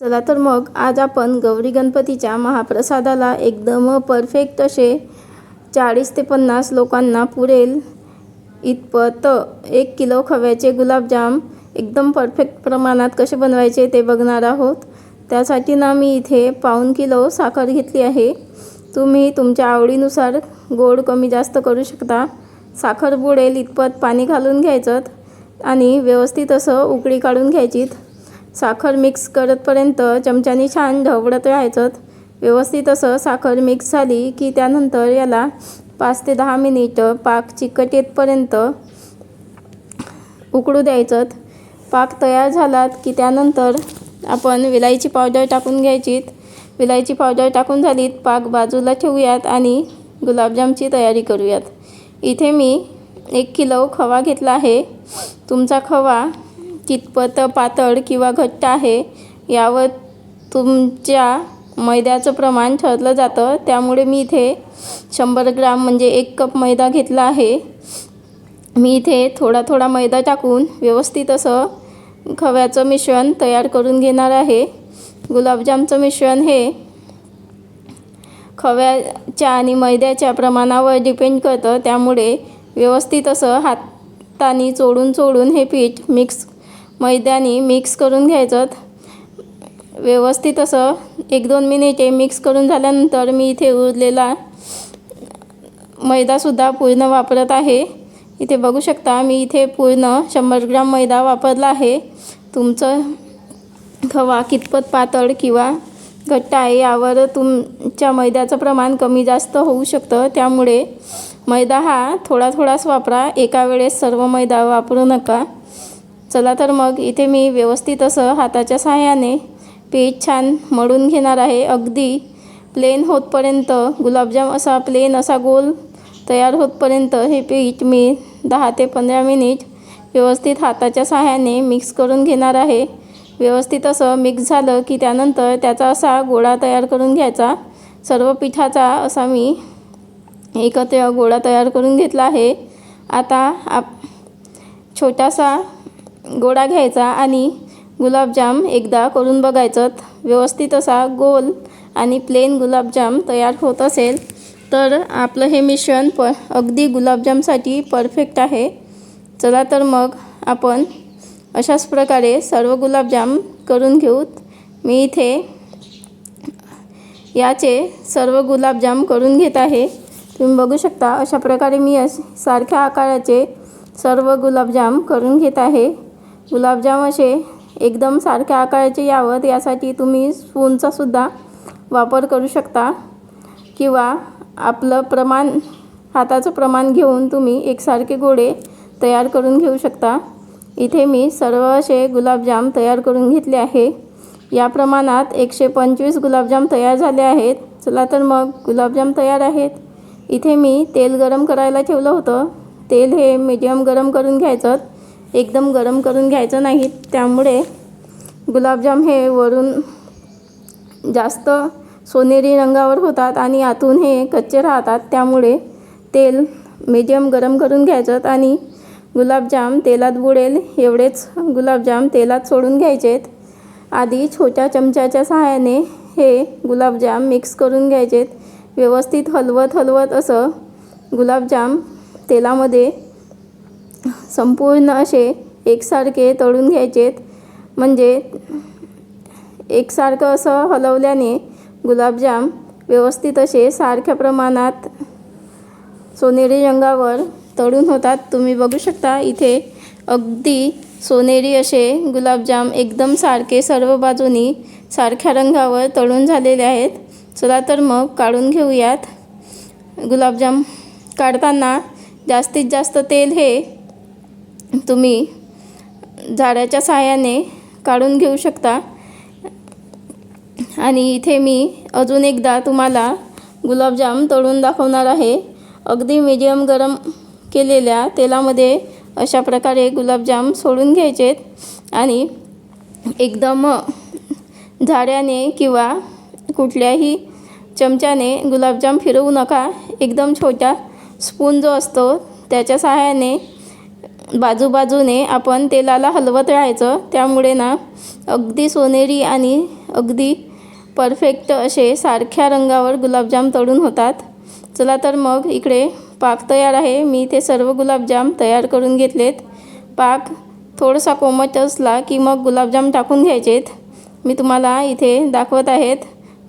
चला तर मग आज आपण गौरी गणपतीच्या महाप्रसादाला एकदम परफेक्ट असे चाळीस ते पन्नास लोकांना पुरेल इतपत एक किलो खव्याचे गुलाबजाम एकदम परफेक्ट प्रमाणात कसे बनवायचे ते बघणार आहोत. त्यासाठी ना मी इथे पाऊण किलो साखर घेतली आहे. तुम्ही तुमच्या आवडीनुसार गोड कमी जास्त करू शकता. साखर बुडेल इतपत पाणी घालून घ्यायचं आणि व्यवस्थित असं उकळी काढून घ्यायची साखर मिक्स करतपर्यंत चमच्याने छान ढवळत राहायचं. व्यवस्थित असं साखर मिक्स झाली की त्यानंतर याला पाच ते दहा मिनिट पाक चिकट येतपर्यंत उकडू द्यायचं. पाक तयार झालात की त्यानंतर आपण विलायची पावडर टाकून घ्यायची. विलायची पावडर टाकून झालीत पाक बाजूला ठेवूयात आणि गुलाबजामची तयारी करूयात. इथे मी एक किलो खवा घेतला आहे. तुमचा खवा कितपत पातळ किंवा घट्ट आहे यावर तुमच्या मैद्याचं प्रमाण ठरलं जातं. त्यामुळे मी इथे शंभर ग्राम म्हणजे एक कप मैदा घेतला आहे. मी इथे थोडा थोडा मैदा टाकून व्यवस्थित असं खव्याचं मिश्रण तयार करून घेणार आहे. गुलाबजामचं मिश्रण हे खव्याच्या आणि मैद्याच्या प्रमाणावर डिपेंड करतं. त्यामुळे व्यवस्थित असं हाताने चोडून चोडून हे पीठ मिक्स मैद्याने मिक्स करून घ्यायचं. व्यवस्थित असं एक दोन मिनिटे मिक्स करून झाल्यानंतर मी इथे उरलेला मैदासुद्धा पूर्ण वापरत आहे. इथे बघू शकता मी इथे पूर्ण शंभर ग्राम मैदा वापरला आहे. तुमचं खवा कितपत पातळ किंवा घट्ट आहे यावर तुमच्या मैद्याचं प्रमाण कमी जास्त होऊ शकतं. त्यामुळे मैदा हा थोडा थोडाच वापरा. एका वेळेस सर्व मैदा वापरू नका. चला तर मग इथे मी व्यवस्थित असं हाताच्या सहाय्याने पीठ छान मळून घेणार आहे. अगदी प्लेन होतपर्यंत गुलाबजाम असा प्लेन असा गोल तयार होतपर्यंत हे पीठ मी दहा ते पंधरा मिनिट व्यवस्थित हाताच्या सहाय्याने मिक्स करून घेणार आहे. व्यवस्थित असं मिक्स झालं की त्यानंतर त्याचा असा गोळा तयार करून घ्यायचा. सर्व पिठाचा असा मी एकत्र गोळा तयार करून घेतला आहे. आता आप छोटासा गोळा घ्यायचा आणि गुलाबजाम एकदा करून बघायचं. व्यवस्थित असा गोल आणि प्लेन गुलाबजाम तयार होत असेल तर आपलं हे मिश्रण प अगदी गुलाबजामसाठी परफेक्ट आहे. चला तर मग आपण अशाच प्रकारे सर्व गुलाबजाम करून घेऊत. मी इथे याचे सर्व गुलाबजाम करून घेत आहे. तुम्ही बघू शकता अशा प्रकारे मी अश सारख्या आकाराचे सर्व गुलाबजाम करून घेत आहे. गुलाबजाम असे एकदम सारख्या आकाराचे यावं यासाठी तुम्ही स्पूनचा सुद्धा वापर करू शकता. किंवा आपलं प्रमाण हाताचं प्रमाण घेऊन तुम्ही एकसारखे गोळे तयार करून घेऊ शकता. इथे मी सर्व असे गुलाबजाम तयार करून घेतले आहे. या प्रमाणात एकशे पंचवीस गुलाबजाम तयार झाले आहेत. चला तर मग गुलाबजाम तयार आहेत. इथे मी तेल गरम करायला ठेवलं होतं. तेल हे मीडियम गरम करून घ्यायचं. एकदम गरम करून घ्यायचं नाही. त्यामुळे गुलाबजाम हे वरून जास्त सोनेरी रंगावर होतात आणि आतून हे कच्चे राहतात. त्यामुळे तेल मीडियम गरम करून घ्यायचं आणि गुलाबजाम तेलात बुडेल एवढेच गुलाबजाम तेलात सोडून घ्यायचेत. आधी छोट्या चमच्याच्या सहाय्याने हे गुलाबजाम मिक्स करून घ्यायचेत. व्यवस्थित हलवत हलवत असं गुलाबजाम तेलामध्ये संपूर्ण असे एकसारखे तळून घ्यायचेत. म्हणजे एकसारखं असं हलवल्याने गुलाबजाम व्यवस्थित असे सारख्या प्रमाणात सोनेरी रंगावर तळून होतात. तुम्ही बघू शकता इथे अगदी सोनेरी असे गुलाबजाम एकदम सारखे सर्व बाजूनी सारख्या रंगावर तळून झालेले आहेत. चला तर मग काढून घेऊयात. गुलाबजाम काढताना जास्तीत जास्त तेल हे तुम्ही झाडाच्या सहाय्याने काढून घेऊ शकता. आणि इथे मी अजून एकदा तुम्हाला गुलाबजाम तळून दाखवणार आहे. अगदी मीडियम गरम केलेल्या तेलामध्ये अशा प्रकारे गुलाबजाम सोडून घ्यायचेत. आणि एकदम झाड्याने किंवा कुठल्याही चमच्याने गुलाबजाम फिरवू नका. एकदम छोटा स्पून जो असतो त्याच्या सहाय्याने बाजूबाजूने आपण तेलाला हलवत राहायचं. त्यामुळे ना अगदी सोनेरी आणि अगदी परफेक्ट असे सारख्या रंगावर गुलाबजाम तळून होतात. चला तर मग इकडे पाक तयार आहे. मी ते सर्व गुलाबजाम तयार करून घेतलेत. पाक थोडासा कोमट असला की मग गुलाबजाम टाकून घ्यायचेत. मी तुम्हाला इथे दाखवत आहेत.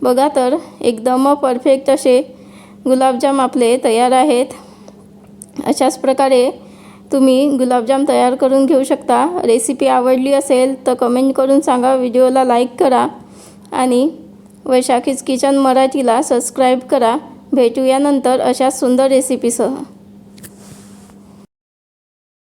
बघा तर एकदम परफेक्ट असे गुलाबजाम आपले तयार आहेत. अशाच प्रकारे तुम्ही गुलाबजाम तयार करून घेऊ शकता. रेसिपी आवडली असेल तर कमेंट करून सांगा. व्हिडिओला लाईक करा आणि वैशाखीज किचन मराठीला सबस्क्राईब करा. भेटूया नंतर अशा सुंदर रेसिपीसह.